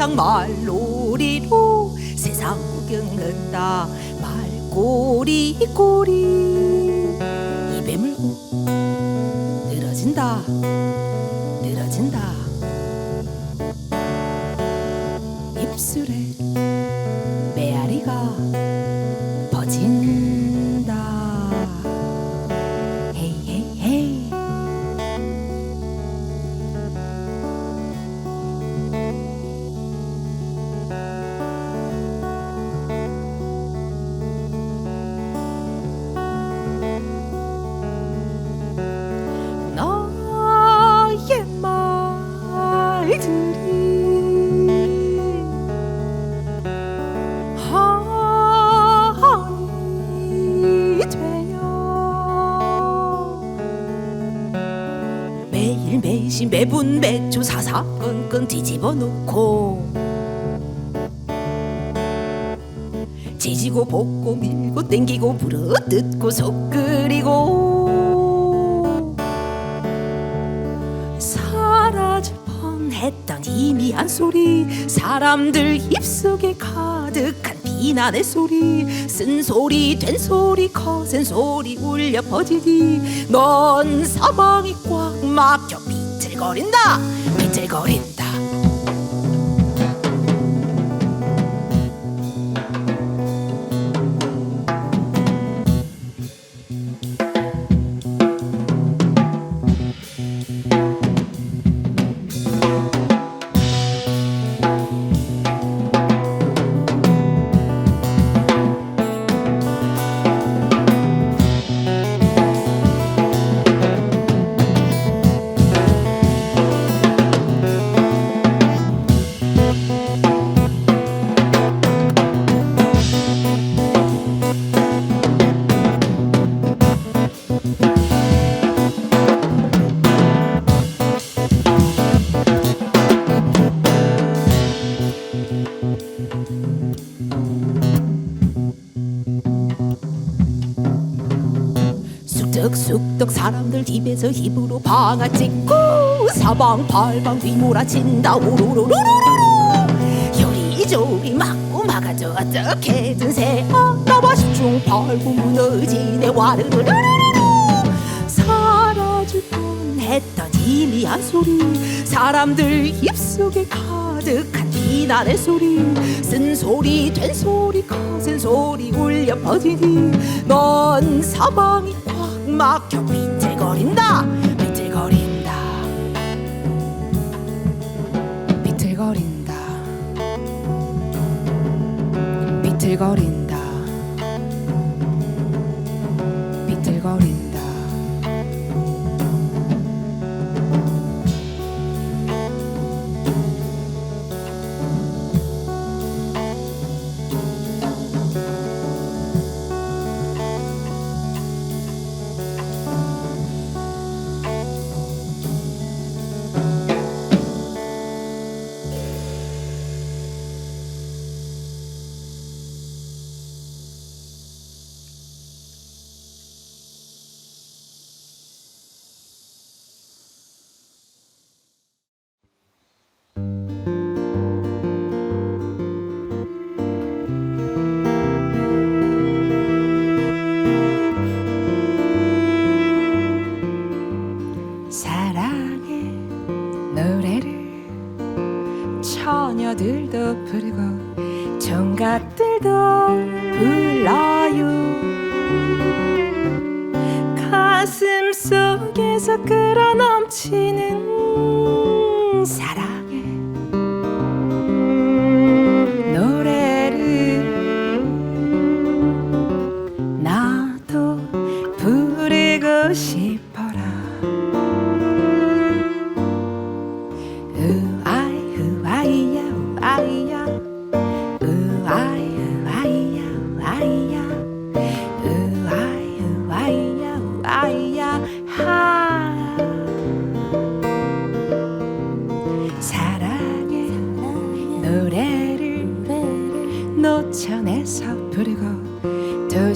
세상 말놀이로 세상 구경한다. 말꼬리 꼬리. 입에 물고 늘어진다 매일 매시 매분 매초 사사건건 뒤집어 놓고 지지고 볶고 밀고 땡기고 불어 뜯고 속 끓이고 했던 희미한 소리. 사람들 입속에 가득한 비난의 소리. 쓴소리 된소리 거센 소리 울려 퍼지니 넌 사방이 꽉 막혀 비틀거린다. 비틀거린다 쑥덕쑥덕 사람들 입에서 입으로 방아 찍고 사방팔방 뒤몰아친다. 우르르르르르. 요리조리 막고 막아줘 어떻게든 새알아봐 십중 팔구 무너지네 와르르르르르. 사라질 뻔했던 희미한 소리. 사람들 입속에 가득한 비난의 소리. 쓴소리 된소리 거센 소리 울려 퍼지니 넌 사방이 꽉 막혀 비틀거린다. 비틀거린다. 비틀거린다. 비틀거린다 속에서 끌어넘치는 사랑의 노래를 나도 부르고 싶어라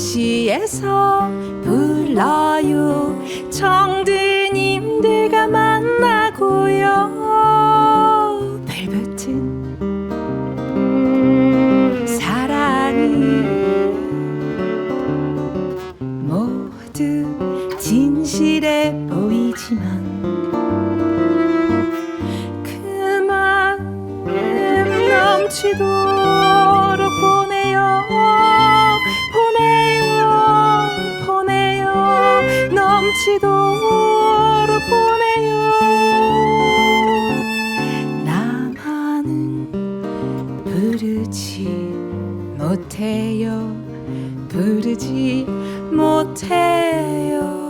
도시에서 불러 불러요 임대가 만나고요. 별붙은 사랑이 모두 진실해 보이지만 그만 넘치도 부르지 못해요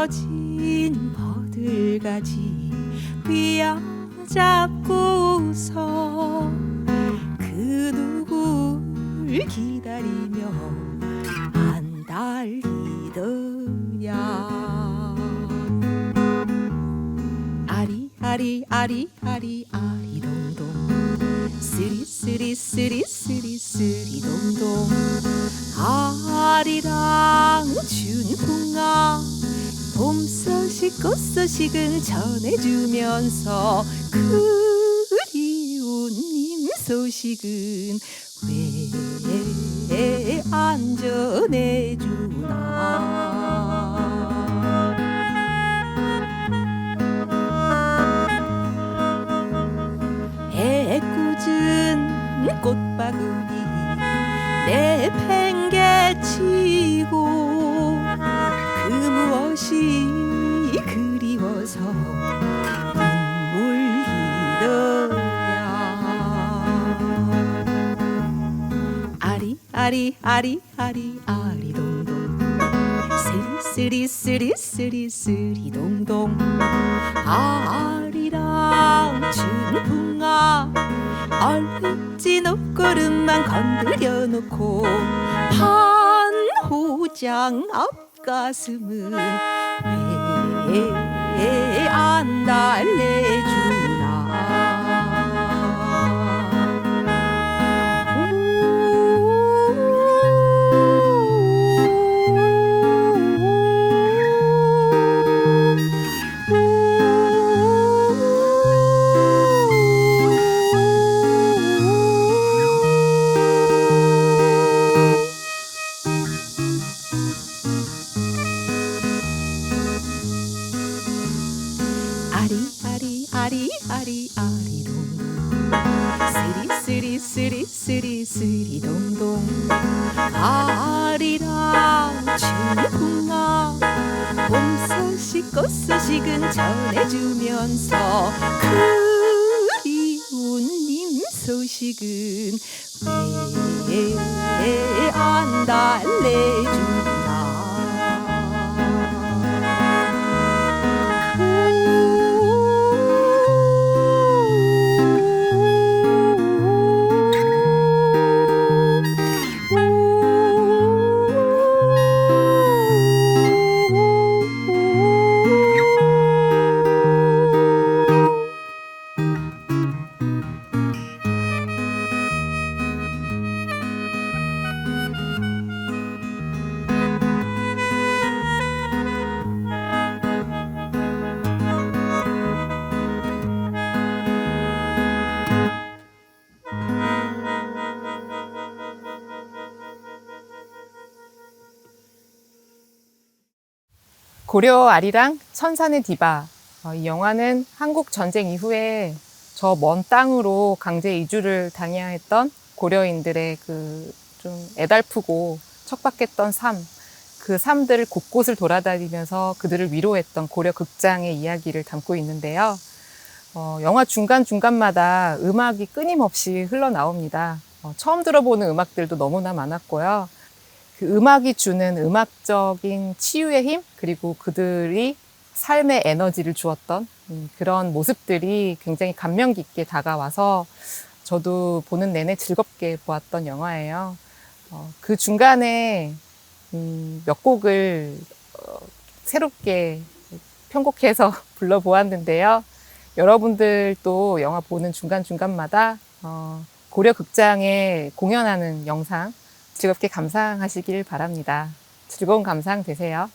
늘어진 버들가지 휘어잡고서 그 누굴 기다리며 안 달리더냐. 아리 아리 아리 아리 아리 동동. 쓰리 쓰리 쓰리 쓰리 쓰리 동동. 아리랑 준풍아 봄 소식 꽃 소식은 전해주면서 그리운 님 소식은 왜 안 전해주 아리 아리 아리 아리 동동 쓰리 쓰리 쓰리 쓰리 동동 아리랑 준풍아 얼룩진 옷걸음만 건드려 놓고 판호장 앞가슴은 왜 안 달래주 꽃 소식은 전해주면서 그리운 님 소식은 왜 안 달래주나 고려 아리랑 천산의 디바. 어, 이 영화는 한국 전쟁 이후에 저 먼 땅으로 강제 이주를 당해야 했던 고려인들의 그 좀 애달프고 척박했던 삶, 그 삶들을 곳곳을 돌아다니면서 그들을 위로했던 고려 극장의 이야기를 담고 있는데요. 어, 영화 중간중간마다 음악이 끊임없이 흘러나옵니다. 어, 처음 들어보는 음악들도 너무나 많았고요. 그 음악이 주는 음악적인 치유의 힘, 그리고 그들이 삶의 에너지를 주었던 음, 그런 모습들이 굉장히 감명 깊게 다가와서 저도 보는 내내 즐겁게 보았던 영화예요. 어, 그 중간에 음, 몇 곡을 어, 새롭게 편곡해서 불러보았는데요. 여러분들도 영화 보는 중간중간마다 어, 고려 극장에 공연하는 영상 즐겁게 감상하시길 바랍니다. 즐거운 감상 되세요.